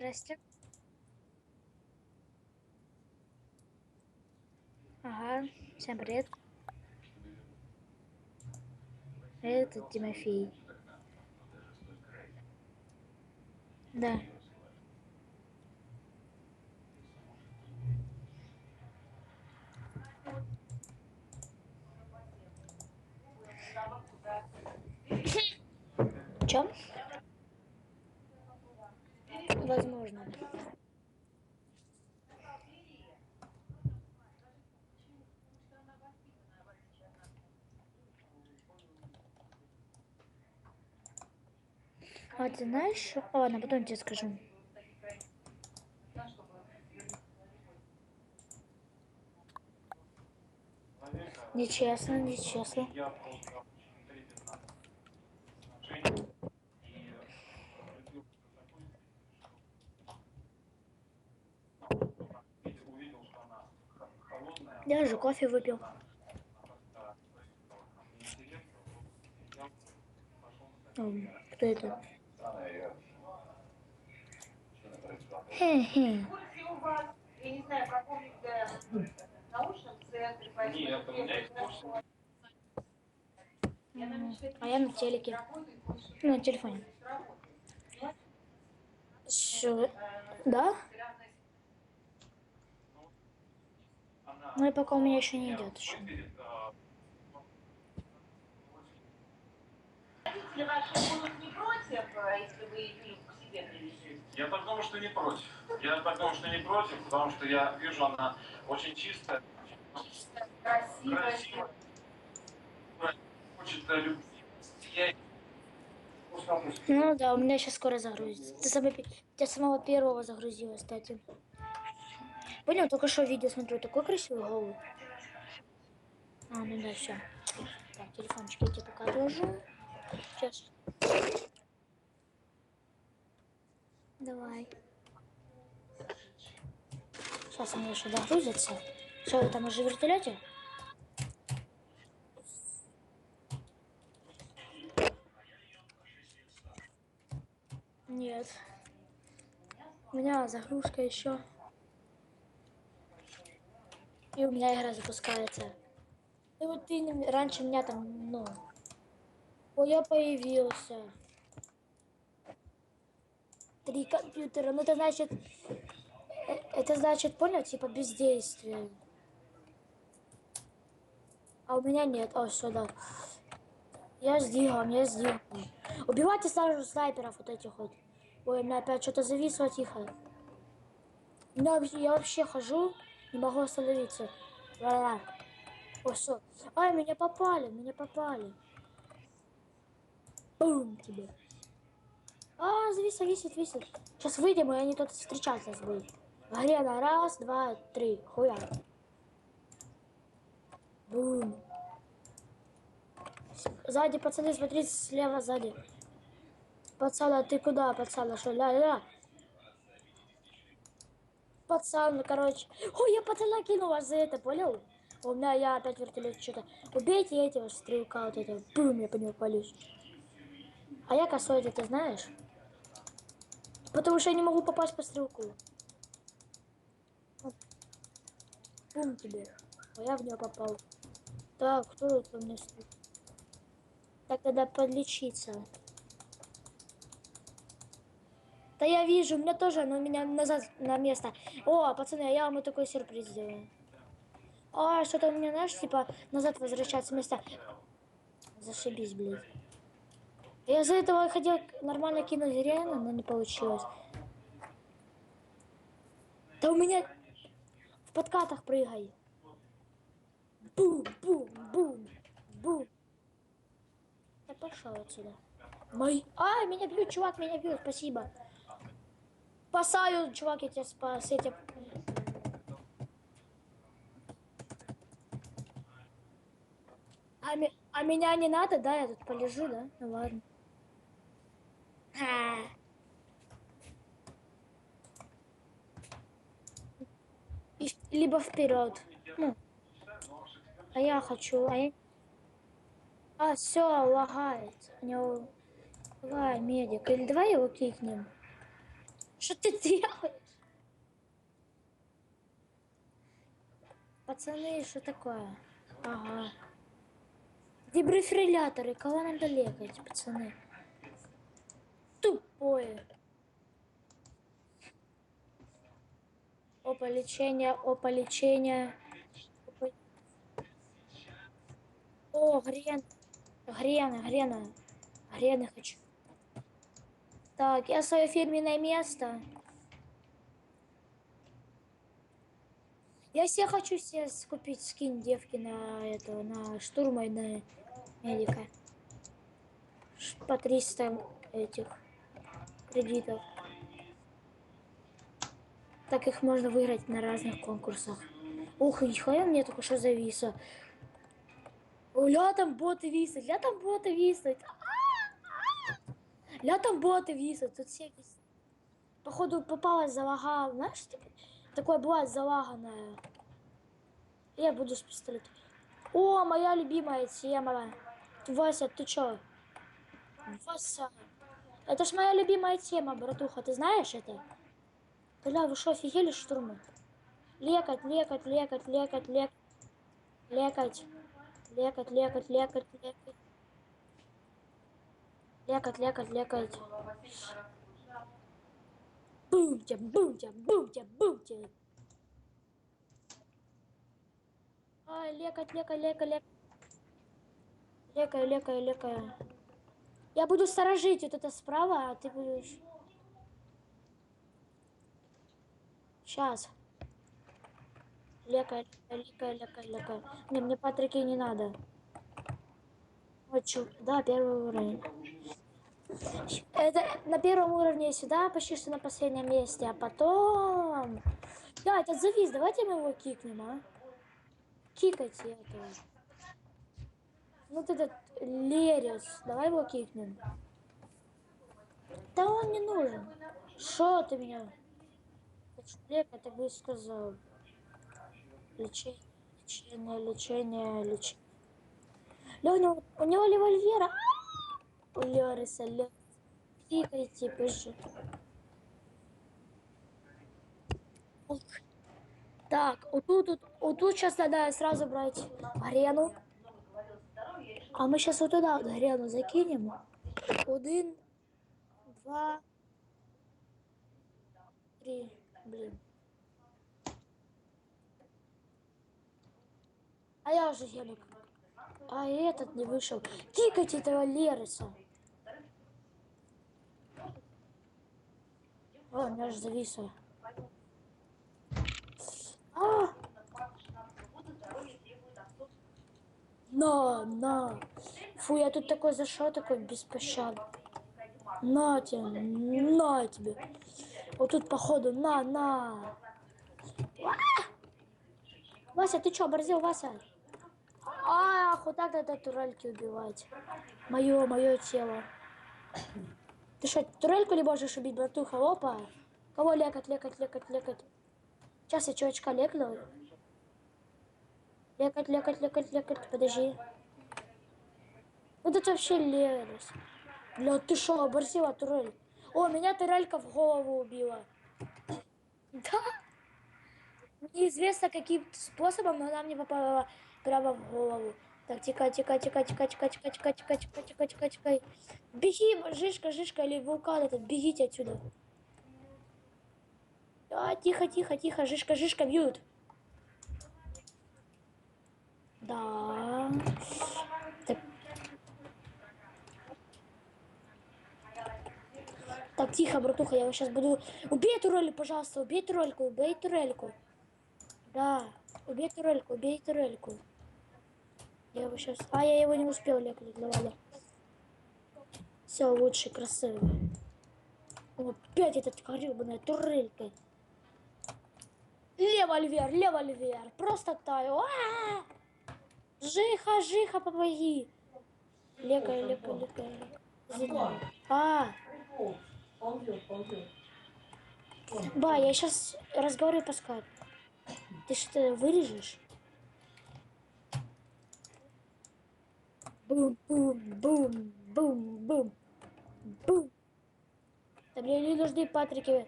Здрасте. Ага, всем привет. Это Тимофей. Да. А ты знаешь? Ладно, потом тебе скажу. Нечестно, нечестно. Я получал 3.15 отношений и влюбился Хе-хе. курсе у вас, я не знаю, в каком научном центре, поэтому Нет, у меня есть курс. Я на мечте А я на телеке. Ну, на телефоне. Что? Да? Ну и пока у меня еще не идет еще. Родители ваши будут не против, а если вы Я так думаю, что не против. Я так думаю, что не против, потому что я вижу, она очень чистая, Красиво. красивая, хочет э, любви. Я Ну да, у меня сейчас скоро загрузится. Ты самый, тебя самого первого загрузила, кстати. Понял, только что видео смотрю, такой красивый голубь. А, ну да, все. Так, телефончик я тебе покажу. Сейчас. Давай. Сейчас меня еще догрузится. Все, там уже в вертолете? Нет. У меня загрузка еще. И у меня игра запускается. И вот ты раньше меня там, ну... О, я появился. Три компьютера. Ну, это значит... э, Это значит, понял, типа бездействие. А у меня нет. О, сюда. Я с Дигом, я с Дигом. Убивайте сразу снайперов вот этих вот. Ой, у меня опять что-то зависло тихо. У меня вообще- я вообще хожу, не могу остановиться. Ла-ла. О, все. Ай, меня попали, меня попали. Бум тебе. А, завис, висит, висит. Сейчас выйдем, и они тут встречаться нас будут. Арена, раз, два, три. Хуя. Бум. Сзади, пацаны, смотрите, слева, сзади. Пацан, а ты куда, пацан? А Что, ля-ля? Пацан, ну, короче. Ой, я пацана кинула за это, понял? У меня я опять вертолет что-то. Убейте этого стрелка вот этого. Бум, я по нему полюсь. А я косой, ты знаешь? Потому что я не могу попасть по стрелку. Вот. Бум тебе. А я в него попал. Так, кто тут во мне стоит? Так тогда подлечиться. Да я вижу, у меня тоже, но у меня назад на место. О, пацаны, я вам такой сюрприз сделаю. А, что-то у меня, знаешь, типа, назад возвращаться место. Зашибись, блядь. Я за этого хотел нормально кинуть реально, но не получилось. Да у меня в подкатах прыгай. Бум, бум, бум, бум. Я пошел отсюда. Мой. А, меня бьют, чувак, меня бьют, спасибо. Спасаю, чувак, я тебя спас. Я тебя... А, ми- а меня не надо, да? Я тут полежу, да? Ну ладно. И- Либо вперед. Ну. А я хочу. А, я... а все, лагает. У него лагает медик. Или давай его кикнем. Что ты делаешь? Пацаны, что такое? Ага. Дебрифриляторы, кого надо лекать, пацаны? Тупое. Опа, лечение, опа, лечение. Опа. О, грен. Грена, грена. Грены хочу. Так, я свое фирменное место. Я себе хочу себе купить скин девки на этого, на штурма и на медика. По 300 этих кредитов. Так их можно выиграть на разных конкурсах. Ух, нихуя мне только что зависло. Ля там боты висят, ля там боты висят. Ля там боты висят, тут все висят. Походу попалась залага, знаешь, типа, такое бывает залаганное. Я буду с пистолетом. О, моя любимая тема. Вася, ты чё? Вася. Это ж моя любимая тема, братуха, ты знаешь это? Бля, вы что, офигели штурмы? Лекать, лекать, лекать, лекать, лекать. Лекать. Лекать, лекать, лекать, лекать. Лекать, лекать, лекать. Бумтя, бумтя, бумтя, бумтя. Ай, лекать, лекать, лекать, лекать. Лекай, лекай, лекай. Я буду сторожить вот это справа, а ты будешь... Сейчас. Лекай, лекай, лекай, лекай. Не, мне патрики не надо. Вот чё, да, первый уровень. Это на первом уровне сюда, почти что на последнем месте, а потом... Да, этот завис, давайте мы его кикнем, а? Кикайте этого. Вот этот Лерис, давай его кикнем. Да он не нужен. Что ты меня? Человек, я так бы сказал. Лечение, лечение, лечение, лечение. Леня, у него револьвера. У Лериса, Лерис. Кикайте, пиши. Ох. Так, вот тут, вот тут сейчас надо сразу брать арену. А мы сейчас вот туда вот арену закинем. Один, два, три. Блин. А я уже еду. А этот не вышел. Кикайте этого Лериса. О, у меня же зависло. А! На, на. Фу, я тут такой зашел, такой беспощадный. На тебе, на тебе. Вот тут походу, на, на. А! Вася, ты чё, борзил, Вася? Ах, вот так надо турельки убивать. Мое, мое тело. Ты что, турельку не можешь убить, братуха? Опа. Кого лекать, лекать, лекать, лекать? Сейчас я чувачка лекну. Лекать, лекать, лекать, лекать. Подожди. Вот это вообще лерос. Бля, ты шо, оборзила турель? О, меня турелька в голову убила. Да. Неизвестно каким способом, но она мне попала прямо в голову. Так, тикай, тикай, тикай, тикай, тикай, тикай, тикай, тикай, тикай, тикай, тикай, тикай. Беги, Жишка, Жишка или вулкан этот, бегите отсюда. А, тихо, тихо, тихо, Жишка, Жишка бьют. Да. Так. Тихо, братуха, я сейчас буду... Убей эту роль, пожалуйста, убей турельку, убей турельку. Да, убей турельку, убей турельку. Я его сейчас... А, я его не успел лекать, ладно. Все, лучше, красиво. Опять этот гребаная турелька. Левольвер, левольвер. Просто таю. А! Жиха, жиха, помоги. Лекай, лекай, лекай. лекай. А, ба, я сейчас разговариваю по скайпу. Ты что, вырежешь? Бум, бум, бум, бум, бум, бум. Да мне не нужны патрики.